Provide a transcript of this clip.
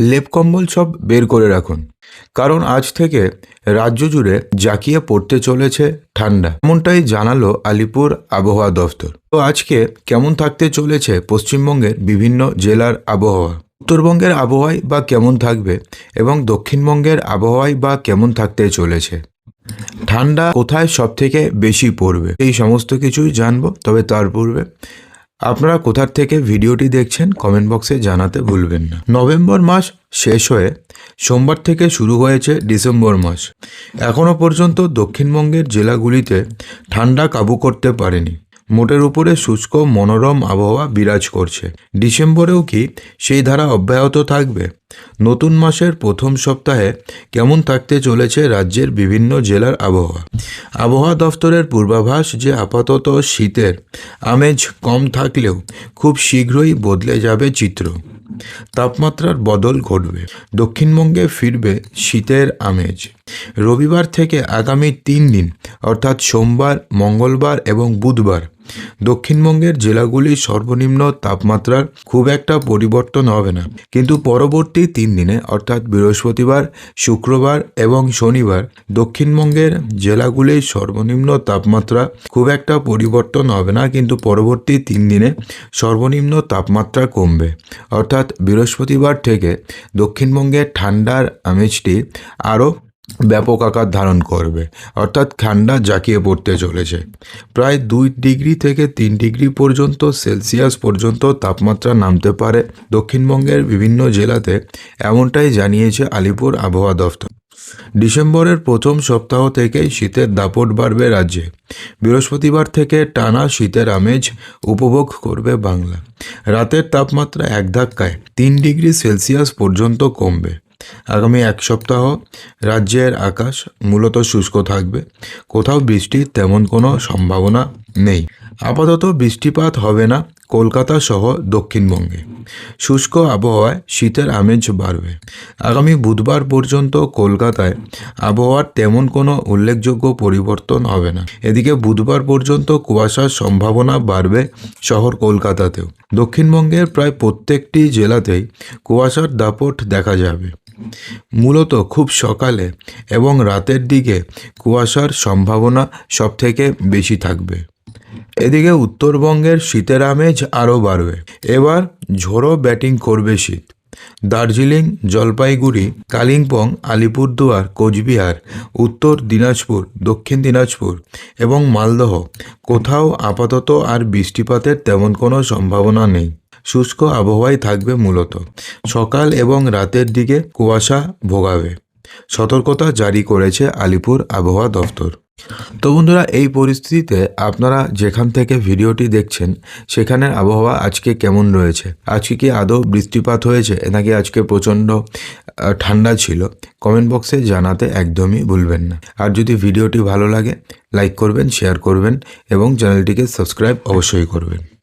লেপ কম্বল সব বের করে রাখুন। কারণ আজ থেকে রাজ্য জুড়ে জাকিয়ে পড়তে চলেছে ঠান্ডা। এমনটাই জানালো আলিপুর আবহাওয়া দফতর। তো আজকে কেমন থাকতে চলেছে পশ্চিমবঙ্গের বিভিন্ন জেলার আবহাওয়া? উত্তরবঙ্গের আবহাওয়ায় বা কেমন থাকবে এবং দক্ষিণবঙ্গের আবহাওয়ায় বা কেমন থাকতে চলেছে? ঠান্ডা কোথায় সব থেকে বেশি পড়বে? এই সমস্ত কিছুই জানব, তবে তার পূর্বে আপনারা কোথার থেকে ভিডিওটি দেখছেন কমেন্ট বক্সে জানাতে ভুলবেন না। নভেম্বর মাস শেষ হয়ে সোমবার থেকে শুরু হয়েছে ডিসেম্বর মাস। এখনও পর্যন্ত দক্ষিণবঙ্গের জেলাগুলিতে ঠান্ডা কাবু করতে পারেনি। মোটের উপরে শুষ্ক, মনোরম আবহাওয়া বিরাজ করছে। ডিসেম্বরেও কি সেই ধারা অব্যাহত থাকবে? নতুন মাসের প্রথম সপ্তাহে কেমন থাকতে চলেছে রাজ্যের বিভিন্ন জেলার আবহাওয়া? আবহাওয়া দফতরের পূর্বাভাস যে আপাতত শীতের আমেজ কম থাকলেও খুব শীঘ্রই বদলে যাবে চিত্র। তাপমাত্রার বদল ঘটবে। দক্ষিণবঙ্গে ফিরবে শীতের আমেজ। রবিবার থেকে আগামী তিন দিন, অর্থাৎ সোমবার, মঙ্গলবার এবং বুধবার দক্ষিণবঙ্গের জেলাগুলির সর্বনিম্ন তাপমাত্রার খুব একটা পরিবর্তন হবে না। কিন্তু পরবর্তী তিন দিনে, অর্থাৎ বৃহস্পতিবার, শুক্রবার এবং শনিবার, দক্ষিণবঙ্গের জেলাগুলির সর্বনিম্ন তাপমাত্রা খুব একটা পরিবর্তন হবে না, কিন্তু পরবর্তী তিন দিনে সর্বনিম্ন তাপমাত্রা কমবে। অর্থাৎ বৃহস্পতিবার থেকে দক্ষিণবঙ্গের ঠান্ডার আমেজটি আরও ব্যাপক আকার ধারণ করবে। অর্থাৎ ঠান্ডা জাঁকিয়ে পড়তে চলেছে। প্রায় দুই ডিগ্রি থেকে তিন ডিগ্রি পর্যন্ত সেলসিয়াস পর্যন্ত তাপমাত্রা নামতে পারে দক্ষিণবঙ্গের বিভিন্ন জেলাতে, এমনটাই জানিয়েছে আলিপুর আবহাওয়া দফতর। ডিসেম্বরের প্রথম সপ্তাহ থেকেই শীতের দাপট বাড়বে রাজ্যে। বৃহস্পতিবার থেকে টানা শীতের আমেজ উপভোগ করবে বাংলা। রাতের তাপমাত্রা এক ধাক্কায় তিন ডিগ্রি সেলসিয়াস পর্যন্ত কমবে। আগামী এক সপ্তাহ রাজ্যের আকাশ মূলত শুষ্ক থাকবে। কোথাও বৃষ্টির তেমন কোনো সম্ভাবনা নেই। আপাতত বৃষ্টিপাত হবে না কলকাতা সহ দক্ষিণবঙ্গে। শুষ্ক আবহাওয়ায় শীতের আমেজ বাড়বে। আগামী বুধবার পর্যন্ত কলকাতায় আবহাওয়ার তেমন কোনো উল্লেখযোগ্য পরিবর্তন হবে না। এদিকে বুধবার পর্যন্ত কুয়াশার সম্ভাবনা বাড়বে শহর কলকাতাতেও। দক্ষিণবঙ্গের প্রায় প্রত্যেকটি জেলাতেই কুয়াশার দাপট দেখা যাবে। মূলত খুব সকালে এবং রাতের দিকে কুয়াশার সম্ভাবনা সবথেকে বেশি থাকবে। এদিকে উত্তরবঙ্গের শীতের আমেজ আরও বাড়বে। এবার ঝোড়ো ব্যাটিং করবে শীত। দার্জিলিং, জলপাইগুড়ি, কালিম্পং, আলিপুরদুয়ার, কোচবিহার, উত্তর দিনাজপুর, দক্ষিণ দিনাজপুর এবং মালদহ। কোথাও আপাতত আর বৃষ্টিপাতের তেমন কোনো সম্ভাবনা নেই। শুষ্ক আবহাওয়াই থাকবে মূলত। সকাল এবং রাতের দিকে কুয়াশা ভোগাবে। সতর্কতা জারি করেছে আলিপুর আবহাওয়া দফতর। তো বন্ধুরা, এই পরিস্থিতিতে আপনারা যেখান থেকে ভিডিওটি দেখছেন, সেখানের আবহাওয়া আজকে কেমন রয়েছে? আজকে কি আদৌ বৃষ্টিপাত হয়েছে? নাকি আজকে প্রচণ্ড ঠান্ডা ছিল? কমেন্ট বক্সে জানাতে একদমই ভুলবেন না। আর যদি ভিডিওটি ভালো লাগে, লাইক করবেন, শেয়ার করবেন এবং চ্যানেলটিকে সাবস্ক্রাইব অবশ্যই করবেন।